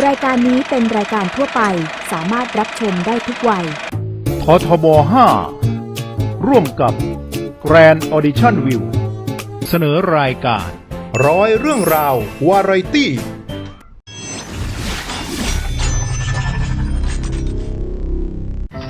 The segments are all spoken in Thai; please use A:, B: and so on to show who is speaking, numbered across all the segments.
A: รายการนี้เป็นรายการทั่วไปสามารถรับชมได้ทุกวัย
B: ททบ 5 ร่วมกับ Grand Audition View เสนอรายการ
C: ร้อยเรื่องราว วาไรตี้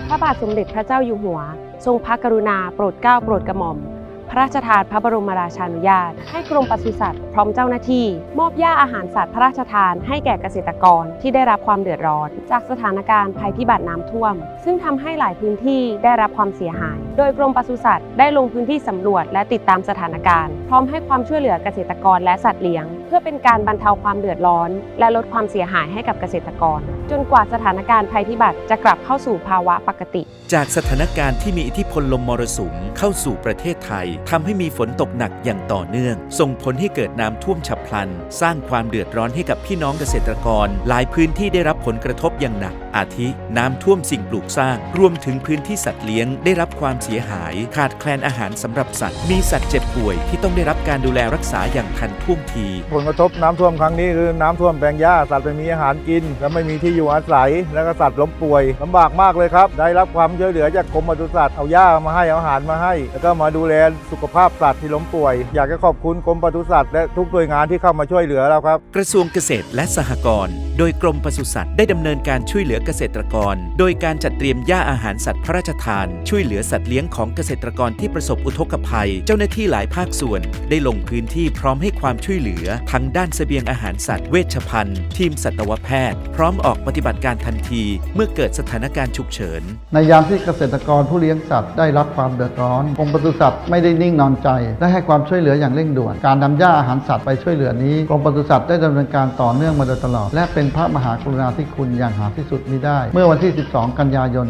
D: พระบาทสมเด็จพระเจ้าอยู่หัว ทรงพระกรุณาโปรดเกล้าโปรดกระหม่อมพ ระราชทานพระบรมราชานุญาต ให้กรมปศุสัตว์พร้อมเจ้าหน้าที่ มอบหญ้าอาหารสัตว์พระราชทานให้แก่เกษตรกรที่ได้รับความเดือดร้อน จากสถานการณ์ภัยพิบัติน้ำท่วม ซึ่งทำให้หลายพื้นที่ได้รับความเสียหายโดยกรมปศุสัตว์ได้ลงพื้นที่สำรวจและติดตามสถานการณ์ พร้อมให้ความช่วยเหลือเกษตรกรและสัตว์เลี้ยง เพื่อเป็นการบรรเทาความเดือดร้อน และลดความเสียหายให้กับเกษตรกร จนกว่าสถานการณ์ภัยพิบัติจะกลับเข้าสู่ภาวะปกติ
E: จากสถานการณ์ที่มีอิทธิพลลมมรสุมเข้าสู่ประเทศไทยทำให้มีฝนตกหนักอย่างต่อเนื่อง ส่งผลให้เกิดน้ำท่วมฉับพลัน สร้างความเดือดร้อนให้กับพี่น้องเกษตรกร หลายพื้นที่ได้รับผลกระทบอย่างหนัก อาทิ น้ำท่วมสิ่งปลูกสร้าง รวมถึงพื้นที่สัตว์เลี้ยงได้รับความเสียหาย ขาดแคลนอาหารสำหรับสัตว์ มีสัตว์เจ็บป่วยที่ต้องได้รับการดูแลรักษาอย่างทันท่วงที
F: ผลกระทบน้ำท่วมครั้งนี้คือน้ำท่วมแปลงหญ้าสัตว์ไม่มีอาหารกิน และไม่มีที่อยู่อาศัย แล้วก็สัตว์ล้มป่วยลำบากมากเลยครับ ได้รับความช่วยเหลือจากกรมปศุสัตว์เอาหญ้ามาให้เอาอาหารมาให้ แล้วก็มาดูแลสุขภาพสัตว์ที่ล้มป่วย อยากจะขอบคุณกรมปศุสัตว์และทุกหน่วยงานที่เข้ามาช่วยเหลือเราครับ
E: กระทรวงเกษตรและสหกรณ์โดยกรมปศุสัตว์ได้ดำเนินการช่วยเหลือเกษตรกร โดยการจัดเตรียมหญ้าอาหารสัตว์พระราชทาน ช่วยเหลือสัตว์เลี้ยงของเกษตรกรที่ประสบอุทกภัย เจ้าหน้าที่หลายภาคส่วน ได้ลงพื้นที่พร้อมให้ความช่วยเหลือ ทั้งด้านเสบียงอาหารสัตว์เวชภัณฑ์ ทีมสัตวแพทย์ พร้อมออกปฏิบัติการทันที เมื่อเกิดสถานการณ์ฉุกเฉิน
G: ในยามที่เกษตรกรผู้เลี้ยงสัตว์ได้รับความเดือดร้อนกรมปศุสัตว์ไม่ได้นิ่งนอนใจ ได้ให้ความช่วยเหลืออย่างเร่งด่วน การนำหญ้าอาหารสัตว์ไปช่วยเหลือนี้กรมปศุสัตว์ได้ดำเนินการต่อเนื่องมาโดยตลอด และเป็นพระมหากรุณาธิคุณอย่างหาที่สุดมิได้ เมื่อวันที่ 12 กันยายน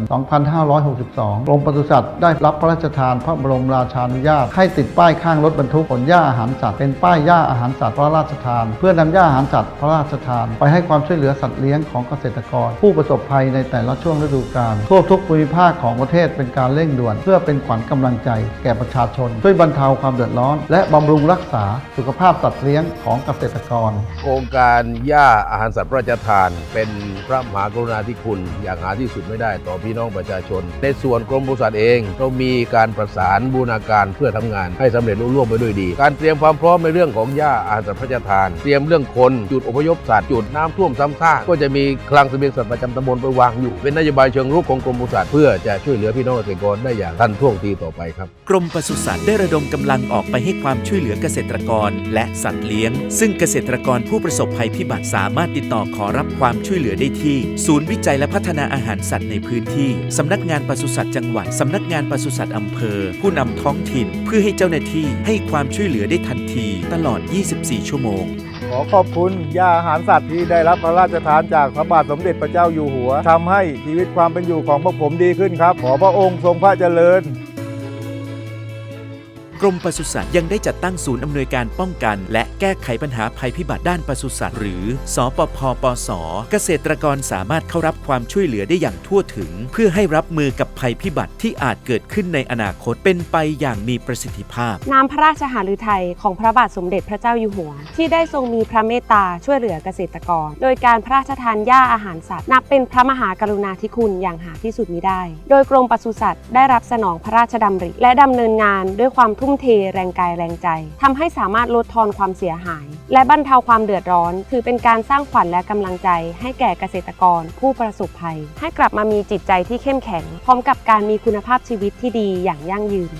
G: 2562กรมปศุสัตว์ได้รับพระราชทานพระบรมราชานุญาต ให้ติดป้ายข้างรถบรรทุกขนหญ้าอาหารสัตว์เป็นป้ายหญ้าอาหารสัตว์พระราชทาน เพื่อนำหญ้าอาหารสัตว์พระราชทาน ไปให้ความช่วยเหลือสัตว์เลี้ยงของเกษตรกร ผู้ประสบภัยในแต่ละช่วงฤดูกาลทั่วทุกภูมิภาคของประเทศเป็นการเร่งด่วน เพื่อเป็นขวัญกำลังใจ แก่ประชาชน ช่วยบรรเทาความเดือดร้อน และบำรุงรักษาสุขภาพสัตว์เลี้ยงของเกษตรกร
H: โครงการย่าอาหารสัตว์พระราชทาน เป็นพระมหากรุณาธิคุณอย่างหาที่สุดไม่ได้ต่อพี่น้องประชาชน ในส่วนกรมปศุสัตว์เองเรามีการประสานบูรณาการเพื่อทำงานให้สำเร็จลุล่วงไปด้วยดี การเตรียมความพร้อมในเรื่องของย่าอาหารสัตว์พระราชทาน เตรียมเรื่องคนจุดอพยพสัตว์จุดน้ำท่วมซ้ำซากก็จะมีคลังเสบียงสัตว์ประจำตำบลไปวางอยู่ เป็นนโยบายเชิงรุกของกรมปศุสัตว์เพื่อจะช่วยเหลือพี่น้องเกษตรกรได้อย่างทันท่วงทีต่อไปครับ
E: กรมปศุสัตว์ได้ระดมกำลังออกไปให้ความช่วยเหลือเกษตรกร และสัตว์เลี้ยง ซึ่งเกษตรกรผู้ประสบภัยพิบัติสามารถติดต่อขอรับความช่วยเหลือได้ที่ ศูนย์วิจัยและพัฒนาอาหารสัตว์ในพื้นที่สำนักงานปศุสัตว์จังหวัดสำนักงานปศุสัตว์อำเภอ ผู้นำท้องถิ่นเพื่อให้เจ้าหน้าที่ให้ความช่วยเหลือได้ทันที ตลอด 24 ชั่วโมง
F: ขอขอบคุณยาอาหารสัตว์ที่ได้รับพระราชทานจากพระบาทสมเด็จพระเจ้าอยู่หัวทำให้ชีวิตความเป็นอยู่ของพวกผมดีขึ้นครับ ขอพระองค์ทรงพระเจริญ
E: กรมปศุสัตว์ยังได้จัดตั้งศูนย์อำนวยการป้องกัน และแก้ไขปัญหาภัยพิบัติด้านปศุสัตว์หรือ สปพปส เกษตรกรสามารถเข้ารับความช่วยเหลือได้อย่างทั่วถึง เพื่อให้รับมือกับภัยพิบัติที่อาจเกิดขึ้นในอนาคตเป็นไปอย่างมีประสิทธิภาพ
D: น้ำพระราชหฤทัยของพระบาทสมเด็จพระเจ้าอยู่หัว ที่ได้ทรงมีพระเมตตาช่วยเหลือเกษตรกร โดยการพระราชทานหญ้าอาหารสัตว์ นับเป็นพระมหากรุณาธิคุณอย่างหาที่สุดมิได้ โดยกรมปศุสัตว์ได้รับสนองพระราชดำริ และดำเนินงานด้วยความทุ่มเทแรงกายแรงใจทำให้สามารถลดทอนความเสียหาย และบรรเทาความเดือดร้อน ถือเป็นการสร้างขวัญและกำลังใจ ให้แก่เกษตรกร ผู้ประสบภัย ให้กลับมามีจิตใจที่เข้มแข็ง พร้อมกับการมีคุณภาพชีวิตที่ดีอย่างยั่งยืน